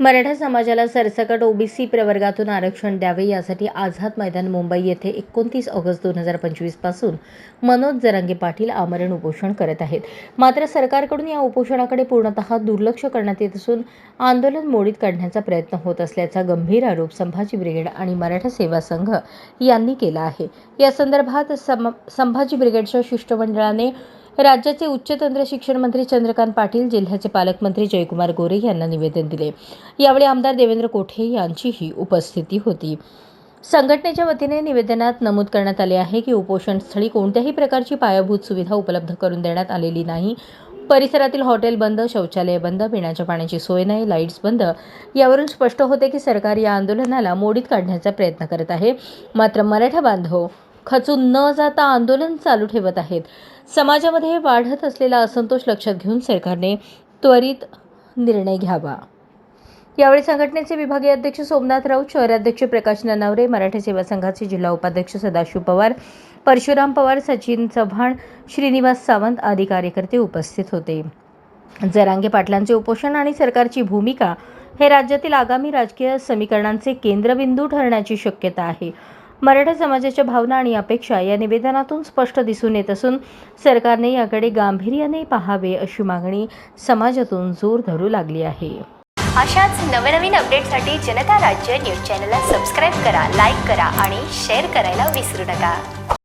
मराठा समाजाला सरसकट ओबीसी प्रवर्गातून आरक्षण द्यावे यासाठी आझाद मैदान मुंबई येथे एकोणतीस ऑगस्ट दोन हजार पंचवीसपासून मनोज जरांगे पाटील आमरण उपोषण करत आहेत. मात्र सरकारकडून या उपोषणाकडे पूर्णतः दुर्लक्ष करण्यात येत असून आंदोलन मोडीत काढण्याचा प्रयत्न होत असल्याचा गंभीर आरोप संभाजी ब्रिगेड आणि मराठा सेवा संघ यांनी केला आहे. या संदर्भात संभाजी ब्रिगेडच्या शिष्टमंडळाने राज्याचे उच्च तंत्र शिक्षण मंत्री चंद्रकांत पाटील जिल्ह्याचे पालकमंत्री जयकुमार गोरे यांना निवेदन दिले. यावेळी आमदार देवेंद्र कोठे यांचीही उपस्थिती होती. संघटनेच्या वतीने निवेदनात नमूद करण्यात आले आहे की उपोषणस्थळी कोणत्याही प्रकारची पायाभूत सुविधा उपलब्ध करून देण्यात आलेली नाही. परिसरातील हॉटेल बंद शौचालय बंद पिण्याच्या पाण्याची सोय नाही लाईट्स बंद. यावरून स्पष्ट होते की सरकार या आंदोलनाला मोडीत काढण्याचा प्रयत्न करत आहे. मात्र मराठा बांधव खचून न जाता आंदोलन चालू ठेवत आहेत. समाजामध्ये वाढत असलेला असंतोष लक्षात घेऊन सरकारने त्वरित निर्णय घ्यावा. यावेळी संघटनेचे विभागीय अध्यक्ष सोमनाथ राऊत शहराध्यक्ष प्रकाश ननावरे मराठा सेवा संघाचे जिल्हा उपाध्यक्ष सदाशिव पवार परशुराम पवार सचिन चव्हाण श्रीनिवास सावंत आदी कार्यकर्ते उपस्थित होते. जरांगे पाटलांचे उपोषण आणि सरकारची भूमिका हे राज्यातील आगामी राजकीय समीकरणांचे केंद्रबिंदू ठरण्याची शक्यता आहे. मराठा समाजाच्या भावना आणि अपेक्षा या निवेदनातून स्पष्ट दिसून येत असून सरकारने याकडे गांभीर्याने पाहावे अशी मागणी समाजातून जोर धरू लागली आहे. अशाच नवनवीन अपडेटसाठी जनता राज्य न्यूज चॅनलला सबस्क्राईब करा लाईक करा आणि शेअर करायला विसरू नका.